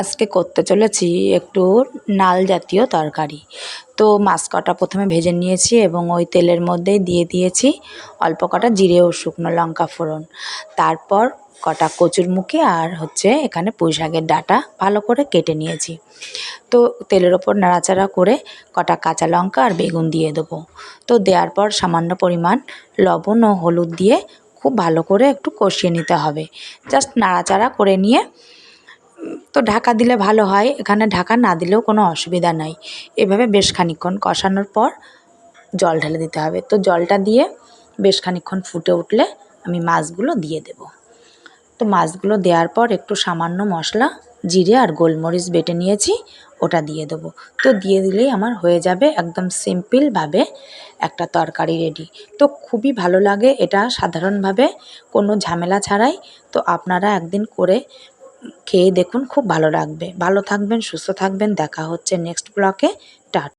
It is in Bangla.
আজকে করতে চলেছি একটু নাল জাতীয় তরকারি। তো মাছ কটা প্রথমে ভেজে নিয়েছি এবং ওই তেলের মধ্যেই দিয়ে দিয়েছি অল্প কটা জিরে ও শুকনো লঙ্কা ফোড়ন। তারপর কটা কচুর মুখে আর হচ্ছে এখানে পুঁই শাকের ডাঁটা ভালো করে কেটে নিয়েছি। তো তেলের ওপর নাড়াচাড়া করে কটা কাঁচা লঙ্কা আর বেগুন দিয়ে দেবো। তো দেওয়ার পর সামান্য পরিমাণ লবণ ও হলুদ দিয়ে খুব ভালো করে একটু কষিয়ে নিতে হবে। জাস্ট নাড়াচাড়া করে নিয়ে তো ঢাকা দিলে ভালো হয়, এখানে ঢাকা না দিলেও কোনো অসুবিধা নাই। এভাবে বেশ খানিকক্ষণ কষানোর পর জল ঢেলে দিতে হবে। তো জলটা দিয়ে বেশ খানিকক্ষণ ফুটে উঠলে আমি মাছগুলো দিয়ে দেব। তো মাছগুলো দেওয়ার পর একটু সামান্য মশলা, জিরে আর গোলমরিচ বেটে নিয়েছি, ওটা দিয়ে দেবো। তো দিয়ে দিলেই আমার হয়ে যাবে একদম সিম্পলভাবে একটা তরকারি রেডি। তো খুবই ভালো লাগে এটা সাধারণভাবে, কোনো ঝামেলা ছাড়াই। তো আপনারা একদিন করে খেয়ে দেখুন খুব ভালো লাগবে। ভালো থাকবেন সুস্থ থাকবেন। দেখা হচ্ছে নেক্সট ব্লকে টাটা।